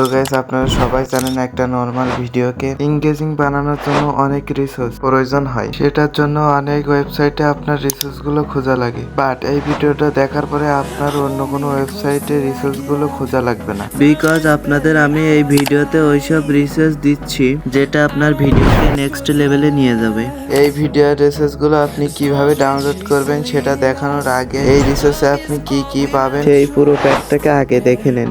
So guys আপনারা সবাই জানেন একটা নর্মাল ভিডিওকে ইংগেজিং বানানোর জন্য অনেক রিসোর্স প্রয়োজন হয়। সেটার জন্য অনেক ওয়েবসাইটে আপনার রিসোর্সগুলো খোঁজা লাগে। বাট এই ভিডিওটা দেখার পরে আপনার অন্য কোনো ওয়েবসাইটে রিসোর্সগুলো খোঁজা লাগবে না। বিকজ আপনাদের আমি এই ভিডিওতে ওইসব রিসার্চ দিচ্ছি, যেটা আপনার ভিডিওকে নেক্সট লেভেলে নিয়ে যাবে। এই ভিডিও রিসোর্সগুলো আপনি কীভাবে ডাউনলোড করবেন সেটা দেখানোর আগে এই রিসোর্সে আপনি কি কি পাবেন? সেই পুরো প্যাকটাকে আগে দেখে নেন।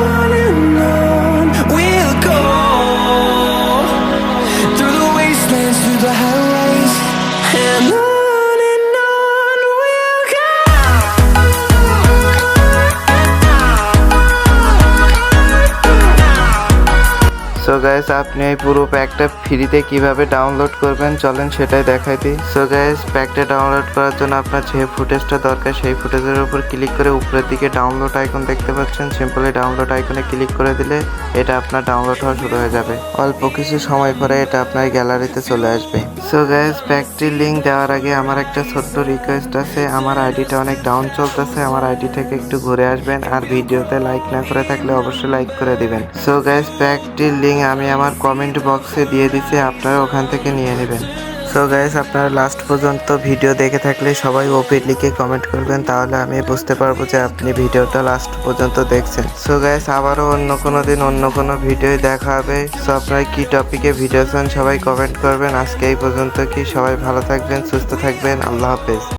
so guys আপনি এই পুরো প্যাকটা ফ্রিতে কীভাবে ডাউনলোড করবেন, চলেন সেটাই দেখাই দিই। সো গাইস প্যাকটা ডাউনলোড করার জন্য আপনার যে ফুটেজটা দরকার, সেই ফুটেজের উপর ক্লিক করে উপরের দিকে ডাউনলোড আইকন দেখতে পাচ্ছেন। সিম্পলি ডাউনলোড আইকনে ক্লিক করে দিলে এটা আপনার ডাউনলোড হওয়া শুরু হয়ে যাবে। অল্প কিছু সময় পরে এটা আপনার গ্যালারিতে চলে আসবে। সো গাইস প্যাকটির লিঙ্ক দেওয়ার আগে আমার একটা ছোট্ট রিকোয়েস্ট আছে। আমার আইডিটা অনেক ডাউন চলতেছে। আমার আইডি থেকে একটু ঘুরে আসবেন। আর ভিডিওতে লাইক না করে থাকলে অবশ্যই লাইক করে দিবেন। সো গাইস প্যাকটির লিঙ্ক আমি আমার কমেন্ট বক্সে দিয়ে দিচ্ছি আপনারা ওখান থেকে নিয়ে নেবেন। সো গাইস আপনারা লাস্ট পর্যন্ত ভিডিও দেখে থাকলে সবাই ওপি লিখে কমেন্ট করবেন, তাহলে আমি বুঝতে পারব যে আপনি ভিডিওটা লাস্ট পর্যন্ত দেখছেন। সো গাইস আবারও অন্য কোনো দিন অন্য কোনো ভিডিও দেখা হবে। সো আপনারা কি টপিকে ভিডিও চান সবাই কমেন্ট করবেন। আজকে এই পর্যন্ত কি? সবাই ভালো থাকবেন, সুস্থ থাকবেন। আল্লাহ হাফেজ।